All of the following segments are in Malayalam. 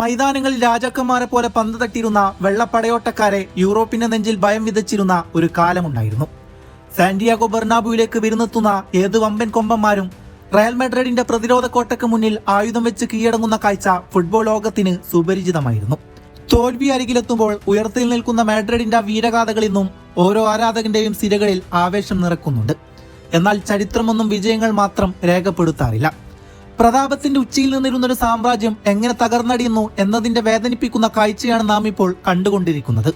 മൈതാനങ്ങളിൽ രാജാക്കന്മാരെ പോലെ പന്ത് തട്ടിയിരുന്ന വെള്ളപ്പടയോട്ടക്കാരെ യൂറോപ്പിന്റെ നെഞ്ചിൽ ഭയം വിതച്ചിരുന്ന ഒരു കാലമുണ്ടായിരുന്നു. സാന്റിയാഗോ ബെർണാബുവിലേക്ക് വിരുന്നെത്തുന്ന ഏത് വമ്പൻ കൊമ്പന്മാരും റയൽ മാഡ്രിഡിന്റെ പ്രതിരോധ കോട്ടയ്ക്ക് മുന്നിൽ ആയുധം വെച്ച് കീഴടങ്ങുന്ന കാഴ്ച ഫുട്ബോൾ ലോകത്തിന് സുപരിചിതമായിരുന്നു. തോൽവി അരികിലെത്തുമ്പോൾ ഉയർത്തിൽ നിൽക്കുന്ന മാഡ്രിഡിന്റെ വീരഗാഥകൾ ഇന്നും ഓരോ ആരാധകന്റെയും സിരകളിൽ ആവേശം നിറക്കുന്നുണ്ട്. എന്നാൽ ചരിത്രമൊന്നും വിജയങ്ങൾ മാത്രം രേഖപ്പെടുത്താറില്ല. പ്രതാപത്തിന്റെ ഉച്ചയിൽ നിന്നിരുന്ന ഒരു സാമ്രാജ്യം എങ്ങനെ തകർന്നടിയുന്നു എന്നതിന്റെ വേദനിപ്പിക്കുന്ന കാഴ്ചയാണ് നാം ഇപ്പോൾ കണ്ടുകൊണ്ടിരിക്കുന്നത്.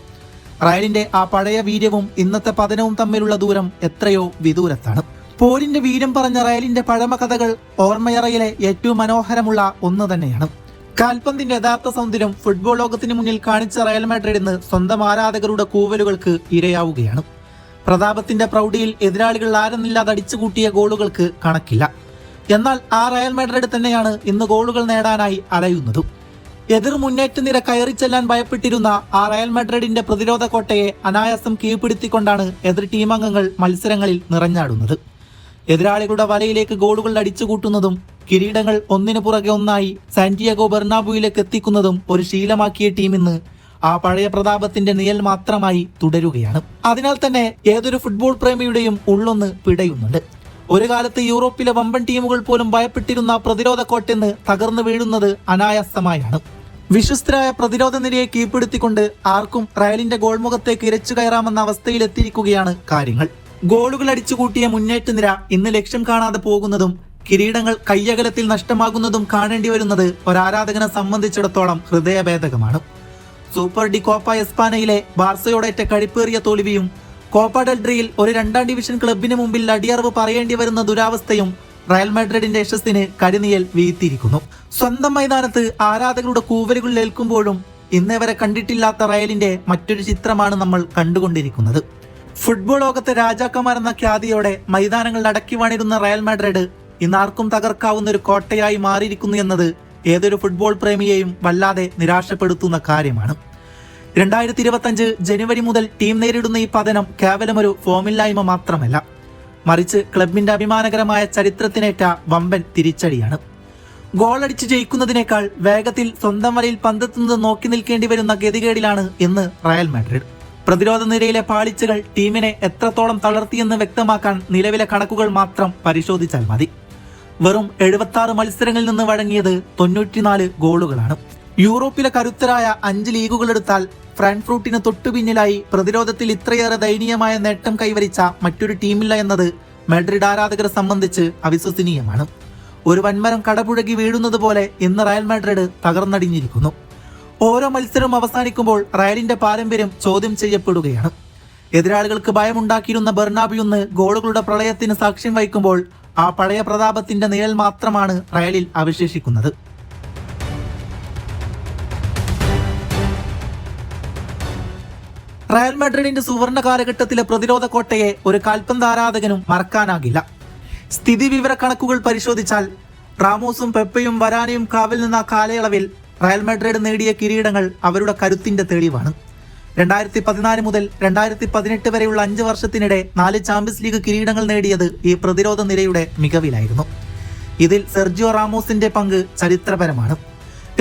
റയലിന്റെ ആ പഴയ വീര്യവും ഇന്നത്തെ പതനവും തമ്മിലുള്ള ദൂരം എത്രയോ വിദൂരത്താണ്. പോരിന്റെ വീര്യം പറഞ്ഞ റയലിന്റെ പഴമ കഥകൾ ഓർമ്മയറയിലെ ഏറ്റവും മനോഹരമുള്ള ഒന്ന് തന്നെയാണ്. കാൽപന്തിന്റെ യഥാർത്ഥ സൗന്ദര്യം ഫുട്ബോൾ ലോകത്തിന് മുന്നിൽ കാണിച്ച റയൽ മാഡ്രിഡ് ഇന്ന് സ്വന്തം ആരാധകരുടെ കൂവലുകൾക്ക് ഇരയാവുകയാണ്. പ്രതാപത്തിന്റെ പ്രൗഢിയിൽ എതിരാളികൾ ആരെന്നില്ലാതെ അടിച്ചുകൂട്ടിയ ഗോളുകൾക്ക് കണക്കില്ല. എന്നാൽ ആ റയൽ മാഡ്രിഡ് തന്നെയാണ് ഇന്ന് ഗോളുകൾ നേടാനായി അലയുന്നതും. എതിർ മുന്നേറ്റ നിര കയറി ചെല്ലാൻ ഭയപ്പെട്ടിരുന്ന ആ റയൽ മാഡ്രിഡിന്റെ പ്രതിരോധ കോട്ടയെ അനായാസം കീഴ്പ്പെടുത്തിക്കൊണ്ടാണ് എതിർ ടീമംഗങ്ങൾ മത്സരങ്ങളിൽ നിറഞ്ഞാടുന്നത്. എതിരാളികളുടെ വലയിലേക്ക് ഗോളുകൾ അടിച്ചുകൂട്ടുന്നതും കിരീടങ്ങൾ ഒന്നിനു പുറകെ ഒന്നായി സാന്റിയാഗോ ബെർണാബുയിലേക്ക് എത്തിക്കുന്നതും ഒരു ശീലമാക്കിയ ടീം ഇന്ന് ആ പഴയ പ്രതാപത്തിന്റെ നിഴൽ മാത്രമായി തുടരുകയാണ്. അതിനാൽ തന്നെ ഏതൊരു ഫുട്ബോൾ പ്രേമിയുടെയും ഉള്ളൊന്ന് പിടയുന്നുണ്ട്. ഒരു കാലത്ത് യൂറോപ്പിലെ വമ്പൻ ടീമുകൾ പോലും ഭയപ്പെട്ടിരുന്ന പ്രതിരോധ കോട്ടെന്ന് തകർന്നു വീഴുന്നത് അനായാസമായാണ്. വിശ്വസ്തരായ പ്രതിരോധ നിരയെ കീഴ്പ്പെടുത്തിക്കൊണ്ട് ആർക്കും റയലിന്റെ ഗോൾമുഖത്തേക്ക് ഇരച്ചു കയറാമെന്ന അവസ്ഥയിലെത്തിയിരിക്കുകയാണ് കാര്യങ്ങൾ. ഗോളുകൾ അടിച്ചുകൂട്ടിയ മുന്നേറ്റ നിര ഇന്ന് ലക്ഷ്യം കാണാതെ പോകുന്നതും കിരീടങ്ങൾ കയ്യകലത്തിൽ നഷ്ടമാകുന്നതും കാണേണ്ടി വരുന്നത് ഒരാരാധകനെ സംബന്ധിച്ചിടത്തോളം ഹൃദയഭേദകമാണ്. സൂപ്പർ ഡി കോപ്പ എസ്പാനയിലെ ബാർസയോടേറ്റ കഴിപ്പേറിയ തോൽവിയും കോപ്പ ഡെൽട്രിയിൽ ഒരു രണ്ടാം ഡിവിഷൻ ക്ലബിന് മുമ്പിൽ അടിയറവ് പറയേണ്ടി വരുന്ന ദുരാവസ്ഥയും റയൽ മാഡ്രിഡിന്റെ യശസ്സിന് കടിനിയൽ വീഴ്ത്തിയിരിക്കുന്നു. സ്വന്തം മൈതാനത്ത് ആരാധകരുടെ കൂവലുകൾ ഏൽക്കുമ്പോഴും ഇന്നേ വരെ കണ്ടിട്ടില്ലാത്ത റയലിന്റെ മറ്റൊരു ചിത്രമാണ് നമ്മൾ കണ്ടുകൊണ്ടിരിക്കുന്നത്. ഫുട്ബോൾ ലോകത്തെ രാജാക്കന്മാരെന്ന ഖ്യാതിയോടെ മൈതാനങ്ങൾ അടക്കി വാണിരുന്ന റയൽ മാഡ്രിഡ് ഇന്ന് ആർക്കും തകർക്കാവുന്ന ഒരു കോട്ടയായി മാറിയിരിക്കുന്നു എന്നത് ഏതൊരു ഫുട്ബോൾ പ്രേമിയെയും വല്ലാതെ നിരാശപ്പെടുത്തുന്ന കാര്യമാണ്. രണ്ടായിരത്തി ഇരുപത്തഞ്ച് ജനുവരി മുതൽ ടീം നേരിടുന്ന ഈ പതനം കേവലം ഒരു ഫോമില്ലായ്മ മാത്രമല്ല. മറിച്ച് ക്ലബിന്റെ അഭിമാനകരമായ ചരിത്രത്തിനേറ്റ വമ്പൻ തിരിച്ചടിയാണ്. ഗോളടിച്ച് ജയിക്കുന്നതിനേക്കാൾ വേഗത്തിൽ സ്വന്തം വലയിൽ പന്തെത്തുന്നത് നോക്കി നിൽക്കേണ്ടി വരുന്ന ഗതികേടിലാണ് ഇന്ന് റയൽ മാഡ്രിഡ്. പ്രതിരോധ നിരയിലെ പാളിച്ചകൾ ടീമിനെ എത്രത്തോളം തളർത്തിയെന്ന് വ്യക്തമാക്കാൻ നിലവിലെ കണക്കുകൾ മാത്രം പരിശോധിച്ചാൽ മതി. വെറും എഴുപത്തി മത്സരങ്ങളിൽ നിന്ന് വഴങ്ങിയത് തൊണ്ണൂറ്റിനാല് ഗോളുകളാണ്. യൂറോപ്പിലെ കരുത്തരായ അഞ്ച് ലീഗുകൾ എടുത്താൽ ഫ്രാങ്ക്ഫ്രൂട്ടിന് തൊട്ടുപിന്നിലായി പ്രതിരോധത്തിൽ ഇത്രയേറെ ദയനീയമായ നേട്ടം കൈവരിച്ച മറ്റൊരു ടീമില്ല എന്നത് മെഡ്രിഡ് ആരാധകരെ സംബന്ധിച്ച് അവിശ്വസനീയമാണ്. ഒരു വൻമരം കടപുഴകി വീഴുന്നത് പോലെ ഇന്ന് റയൽ മാഡ്രിഡ് തകർന്നടിഞ്ഞിരിക്കുന്നു. ഓരോ മത്സരവും അവസാനിക്കുമ്പോൾ റയലിന്റെ പാരമ്പര്യം ചോദ്യം ചെയ്യപ്പെടുകയാണ്. എതിരാളികൾക്ക് ഭയമുണ്ടാക്കിയിരുന്ന ബെർണാബിയൊന്ന് ഗോളുകളുടെ പ്രളയത്തിന് സാക്ഷ്യം വഹിക്കുമ്പോൾ ആ പഴയ പ്രതാപത്തിന്റെ നിഴൽ മാത്രമാണ് റയലിൽ അവശേഷിക്കുന്നത്. റയൽ മാഡ്രിഡിന്റെ സുവർണ കാലഘട്ടത്തിലെ പ്രതിരോധ കോട്ടയെ ഒരു കാൽപന്ത് ആരാധകനും മറക്കാനാകില്ല. സ്ഥിതി വിവര കണക്കുകൾ പരിശോധിച്ചാൽ റാമോസും പെപ്പയും വരാനയും കാവിൽ നിന്ന കാലയളവിൽ റയൽ മാഡ്രിഡ് നേടിയ കിരീടങ്ങൾ അവരുടെ കരുത്തിന്റെ തെളിവാണ്. രണ്ടായിരത്തി പതിനാല് മുതൽ രണ്ടായിരത്തി പതിനെട്ട് വരെയുള്ള അഞ്ച് വർഷത്തിനിടെ നാല് ചാമ്പ്യൻസ് ലീഗ് കിരീടങ്ങൾ നേടിയത് ഈ പ്രതിരോധ നിരയുടെ മികവിലായിരുന്നു. ഇതിൽ സെർജിയോ റാമോസിന്റെ പങ്ക് ചരിത്രപരമാണ്.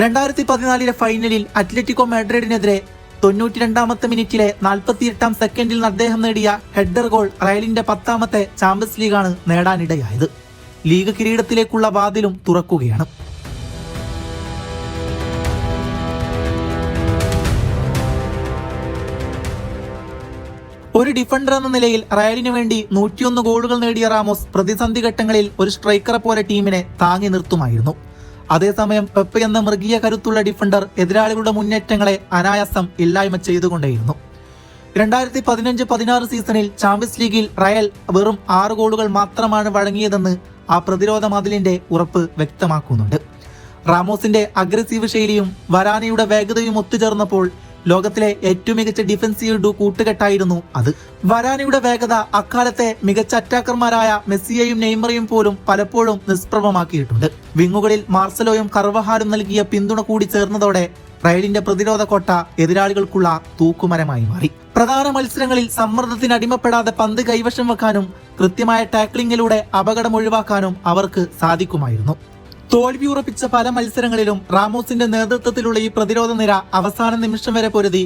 രണ്ടായിരത്തി പതിനാലിലെ ഫൈനലിൽ അത്ലറ്റിക്കോ മാഡ്രിഡിനെതിരെ തൊണ്ണൂറ്റി രണ്ടാമത്തെ മിനിറ്റിലെ നാൽപ്പത്തിയെട്ടാം സെക്കൻഡിൽ അദ്ദേഹം നേടിയ ഹെഡർ ഗോൾ റയലിന്റെ പത്താമത്തെ ചാമ്പ്യൻസ് ലീഗാണ് നേടാനിടയായത്. ലീഗ് കിരീടത്തിലേക്കുള്ള വാതിലും തുറക്കുകയാണ്. ഒരു ഡിഫൻഡർ എന്ന നിലയിൽ റയലിനു വേണ്ടി നൂറ്റിയൊന്ന് ഗോളുകൾ നേടിയ റാമോസ് പ്രതിസന്ധി ഘട്ടങ്ങളിൽ ഒരു സ്ട്രൈക്കറെ പോലെ ടീമിനെ താങ്ങി നിർത്തുമായിരുന്നു. അതേസമയം പെപ്പ എന്ന മൃഗീയ കരുത്തുള്ള ഡിഫൻഡർ എതിരാളികളുടെ മുന്നേറ്റങ്ങളെ അനായാസം ഇല്ലായ്മ ചെയ്തുകൊണ്ടേയിരുന്നു. രണ്ടായിരത്തി പതിനഞ്ച് പതിനാറ് സീസണിൽ ചാമ്പ്യൻസ് ലീഗിൽ റയൽ വെറും ആറ് ഗോളുകൾ മാത്രമാണ് വഴങ്ങിയതെന്ന് ആ പ്രതിരോധ മതിലിന്റെ ഉറപ്പ് വ്യക്തമാക്കുന്നുണ്ട്. റാമോസിന്റെ അഗ്രസീവ് ശൈലിയും വരാനയുടെ വേഗതയും ഒത്തുചേർന്നപ്പോൾ ലോകത്തിലെ ഏറ്റവും മികച്ച ഡിഫൻസീവ് ഡു കൂട്ടുകെട്ടായിരുന്നു അത്. വരാനിയുടെ വേഗത അക്കാലത്തെ മികച്ച അറ്റാക്കർമാരായ മെസ്സിയെയും നെയ്മറയും പോലും പലപ്പോഴും നിഷ്പ്രഭമാക്കിയിട്ടുണ്ട്. വിങ്ങുകളിൽ മാർസലോയും കർവഹാരും നൽകിയ പിന്തുണ കൂടി ചേർന്നതോടെ റയലിന്റെ പ്രതിരോധ കോട്ട എതിരാളികൾക്കുള്ള തൂക്കുമരമായി മാറി. പ്രധാന മത്സരങ്ങളിൽ സമ്മർദ്ദത്തിന് അടിമപ്പെടാതെ പന്ത് കൈവശം വെക്കാനും കൃത്യമായ ടാക്ലിങ്ങിലൂടെ അപകടം ഒഴിവാക്കാനും അവർക്ക് സാധിക്കുമായിരുന്നു. തോൽവി ഉറപ്പിച്ച പല മത്സരങ്ങളിലും റാമോസിന്റെ നേതൃത്വത്തിലുള്ള ഈ പ്രതിരോധ നിര അവസാന നിമിഷം വരെ പൊരുതി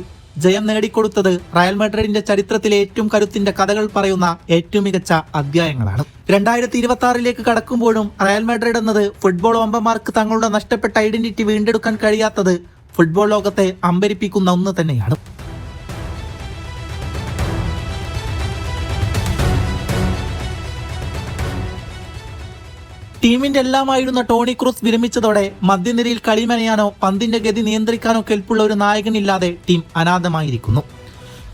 ജയം നേടിക്കൊടുത്തത് റയൽ മെഡ്രിഡിന്റെ ചരിത്രത്തിലെ ഏറ്റവും കരുത്തിന്റെ കഥകൾ പറയുന്ന ഏറ്റവും മികച്ച അധ്യായങ്ങളാണ്. രണ്ടായിരത്തി ഇരുപത്തി ആറിലേക്ക് കടക്കുമ്പോഴും റയൽ മെഡ്രിഡ് എന്നത് ഫുട്ബോൾ ഒമ്പമാർക്ക് തങ്ങളുടെ നഷ്ടപ്പെട്ട ഐഡന്റിറ്റി വീണ്ടെടുക്കാൻ കഴിയാത്തത് ഫുട്ബോൾ ലോകത്തെ അമ്പരിപ്പിക്കുന്ന ഒന്ന് തന്നെയാണ്. ടീമിന്റെ എല്ലാമായിരുന്ന ടോണി ക്രൂസ് വിരമിച്ചതോടെ മധ്യനിരയിൽ കളിമനയാനോ പന്തിന്റെ ഗതി നിയന്ത്രിക്കാനോ കെൽപ്പുള്ള ഒരു നായകനില്ലാതെ ടീം അനാഥമായിരിക്കുന്നു.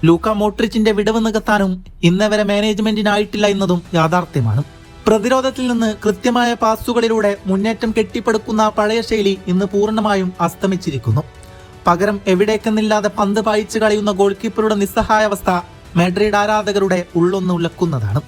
ലൂക്ക മോട്രിച്ചിന്റെ വിടവ് നികത്താനും ഇന്നവരെ മാനേജ്മെന്റിനായിട്ടില്ല എന്നതും യാഥാർത്ഥ്യമാണ്. പ്രതിരോധത്തിൽ നിന്ന് കൃത്യമായ പാസുകളിലൂടെ മുന്നേറ്റം കെട്ടിപ്പടുക്കുന്ന പഴയ ശൈലി ഇന്ന് പൂർണമായും അസ്തമിച്ചിരിക്കുന്നു. പകരം എവിടേക്കെന്നില്ലാതെ പന്ത് പായിച്ചു കളയുന്ന ഗോൾ കീപ്പറുടെ നിസ്സഹായാവസ്ഥ മാഡ്രിഡ് ആരാധകരുടെ ഉള്ളൊന്ന് ഉലക്കുന്നതാണ്.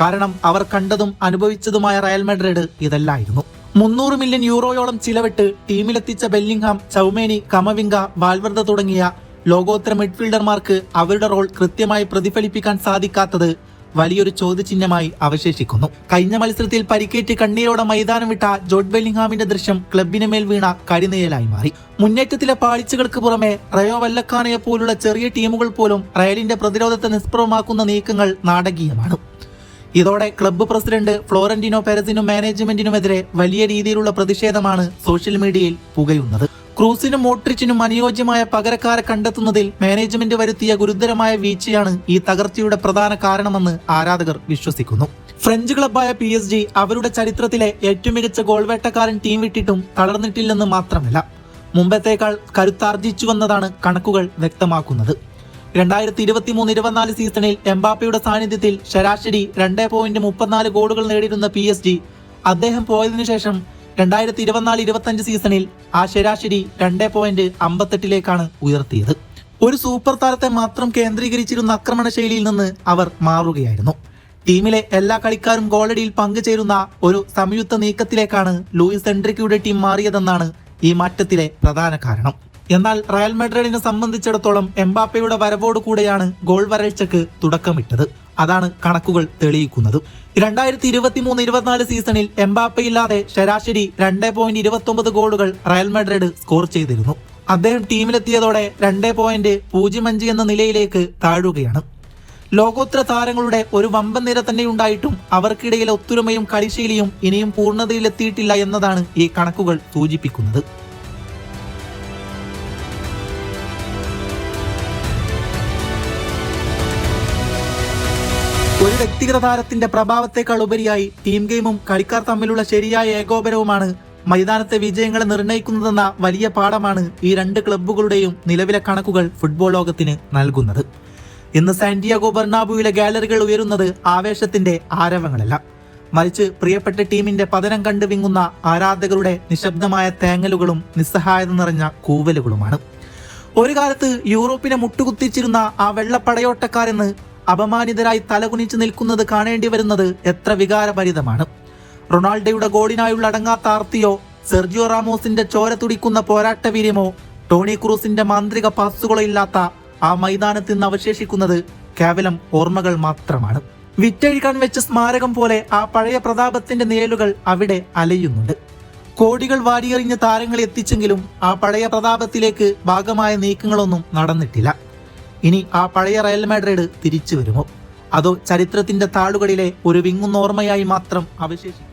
കാരണം അവർ കണ്ടതും അനുഭവിച്ചതുമായ റയൽ മെഡ്രിഡ് ഇതല്ലായിരുന്നു. മുന്നൂറ് മില്യൺ യൂറോയോളം ചിലവിട്ട് ടീമിലെത്തിച്ച ബെല്ലിംഗ്ഹാം ചൗമേനി കമവിംഗ വാൽവർദ്ധ തുടങ്ങിയ ലോകോത്തര മിഡ്ഫീൽഡർമാർക്ക് അവരുടെ റോൾ കൃത്യമായി പ്രതിഫലിപ്പിക്കാൻ സാധിക്കാത്തത് വലിയൊരു ചോദ്യചിഹ്നമായി അവശേഷിക്കുന്നു. കഴിഞ്ഞ മത്സരത്തിൽ പരിക്കേറ്റ് കണ്ണീരോടെ മൈതാനം വിട്ട ജോഡ് ബെല്ലിംഗ്ഹാമിന്റെ ദൃശ്യം ക്ലബിന് മേൽ വീണ കരിനയലായി മാറി. മുന്നേറ്റത്തിലെ പാളിച്ചകൾക്ക് പുറമെ റയോ വല്ലക്കാനയെ പോലുള്ള ചെറിയ ടീമുകൾ പോലും റയലിന്റെ പ്രതിരോധത്തെ നിഷ്പ്രഭമാക്കുന്ന നീക്കങ്ങൾ നാടകീയമാണ്. ഇതോടെ ക്ലബ്ബ് പ്രസിഡന്റ് ഫ്ലോറന്റിനോ പെരസിനും മാനേജ്മെന്റിനുമെതിരെ വലിയ രീതിയിലുള്ള പ്രതിഷേധമാണ് സോഷ്യൽ മീഡിയയിൽ പുകയുന്നത്. ക്രൂസിനും മോട്രിച്ചിനും അനുയോജ്യമായ പകരക്കാരെ കണ്ടെത്തുന്നതിൽ മാനേജ്മെന്റ് വരുത്തിയ ഗുരുതരമായ വീഴ്ചയാണ് ഈ തകർച്ചയുടെ പ്രധാന കാരണമെന്ന് ആരാധകർ വിശ്വസിക്കുന്നു. ഫ്രഞ്ച് ക്ലബ്ബായ പി എസ് ജി അവരുടെ ചരിത്രത്തിലെ ഏറ്റവും മികച്ച ഗോൾവേട്ടക്കാരൻ ടീം വിട്ടിട്ടും തളർന്നിട്ടില്ലെന്ന് മാത്രമല്ല. മുമ്പത്തേക്കാൾ കരുത്താർജിച്ചുവെന്നതാണ് കണക്കുകൾ വ്യക്തമാക്കുന്നത്. രണ്ടായിരത്തി ഇരുപത്തി മൂന്ന് ഇരുപത്തിനാല് സീസണിൽ എംബാപ്പയുടെ സാന്നിധ്യത്തിൽ ശരാശരി രണ്ട് പോയിന്റ് മുപ്പത്തിനാല് ഗോളുകൾ നേടിയിരുന്ന പി എസ് ജി അദ്ദേഹം പോയതിനു ശേഷം രണ്ടായിരത്തി ഇരുപത്തിനാല് ഇരുപത്തഞ്ച് സീസണിൽ ആ ശരാശരി രണ്ട് പോയിന്റ് അമ്പത്തെട്ടിലേക്കാണ് ഉയർത്തിയത്. ഒരു സൂപ്പർ താരത്തെ മാത്രം കേന്ദ്രീകരിച്ചിരുന്ന ആക്രമണ ശൈലിയിൽ നിന്ന് അവർ മാറുകയായിരുന്നു. ടീമിലെ എല്ലാ കളിക്കാരും ഗോളടിയിൽ പങ്കുചേരുന്ന ഒരു സംയുക്ത നീക്കത്തിലേക്കാണ് ലൂയിസ് എൻട്രിക്കയുടെ ടീം മാറിയതെന്നാണ് ഈ മാറ്റത്തിലെ പ്രധാന കാരണം. എന്നാൽ റയൽ മാഡ്രിഡിനെ സംബന്ധിച്ചിടത്തോളം എംബാപ്പയുടെ വരവോടുകൂടെയാണ് ഗോൾ വരൾച്ചയ്ക്ക് തുടക്കമിട്ടത്. അതാണ് കണക്കുകൾ തെളിയിക്കുന്നത്. രണ്ടായിരത്തി ഇരുപത്തി മൂന്ന് ഇരുപത്തിനാല് സീസണിൽ എംബാപ്പയില്ലാതെ ശരാശരി രണ്ട് പോയിന്റ് ഇരുപത്തി ഒമ്പത് ഗോളുകൾ റയൽ മാഡ്രിഡ് സ്കോർ ചെയ്തിരുന്നു. അദ്ദേഹം ടീമിലെത്തിയതോടെ രണ്ട് പോയിന്റ് പൂജ്യം അഞ്ച് എന്ന നിലയിലേക്ക് താഴുകയാണ്. ലോകോത്തര താരങ്ങളുടെ ഒരു വമ്പൻ നിര തന്നെ ഉണ്ടായിട്ടും അവർക്കിടയിലെ ഒത്തൊരുമയും കളിശീലിയും ഇനിയും പൂർണതയിലെത്തിയിട്ടില്ല എന്നതാണ് ഈ കണക്കുകൾ സൂചിപ്പിക്കുന്നത്. ഒരു വ്യക്തിഗത താരത്തിന്റെ പ്രഭാവത്തെക്കാൾ ഉപരിയായി ടീം ഗെയിമും കളിക്കാർ തമ്മിലുള്ള ശരിയായ ഏകോപനവുമാണ് മൈതാനത്തെ വിജയങ്ങളെ നിർണയിക്കുന്നതെന്ന വലിയ പാഠമാണ് ഈ രണ്ട് ക്ലബ്ബുകളുടെയും നിലവിലെ കണക്കുകൾ ഫുട്ബോൾ ലോകത്തിന് നൽകുന്നത്. ഇന്ന് സാന്റിയാഗോ ബെർണാബുവിലെ ഗാലറികൾ ഉയരുന്നത് ആവേശത്തിന്റെ ആരവങ്ങളല്ല. മറിച്ച് പ്രിയപ്പെട്ട ടീമിന്റെ പതനം കണ്ടു വിങ്ങുന്ന ആരാധകരുടെ നിശബ്ദമായ തേങ്ങലുകളും നിസ്സഹായത നിറഞ്ഞ കൂവലുകളുമാണ്. ഒരു കാലത്ത് യൂറോപ്പിനെ മുട്ടുകുത്തിച്ചിരുന്ന ആ വെള്ളപ്പടയോട്ടക്കാരെന്ന് അപമാനിതരായി തലകുനിച്ച് നിൽക്കുന്നത് കാണേണ്ടി വരുന്നത് എത്ര വികാരഭരിതമാണ്. റൊണാൾഡോയുടെ ഗോളിനായുള്ള അടങ്ങാത്ത ആർത്തിയോ സെർജിയോ റാമോസിന്റെ ചോര തുടിക്കുന്ന പോരാട്ടവീര്യമോ ടോണി ക്രൂസിന്റെ മാന്ത്രിക പാസുകളോ ഇല്ലാത്ത ആ മൈതാനത്തിൽ നിന്ന് അവശേഷിക്കുന്നത് കേവലം ഓർമ്മകൾ മാത്രമാണ്. വിറ്റഴിക്കാൻ വെച്ച സ്മാരകം പോലെ ആ പഴയ പ്രതാപത്തിന്റെ നിഴലുകൾ അവിടെ അലയുന്നുണ്ട്. കോടികൾ വാരിയെറിഞ്ഞ് താരങ്ങളെ എത്തിച്ചെങ്കിലും ആ പഴയ പ്രതാപത്തിലേക്ക് ഭാഗമായ നീക്കങ്ങളൊന്നും നടന്നിട്ടില്ല. ഇനി ആ പഴയ റയൽ മാഡ്രിഡ് തിരിച്ചു വരുമോ? അതോ ചരിത്രത്തിന്റെ താളുകളിലെ ഒരു വിങ്ങുന്നോർമ്മയായി മാത്രം അവശേഷിക്കും?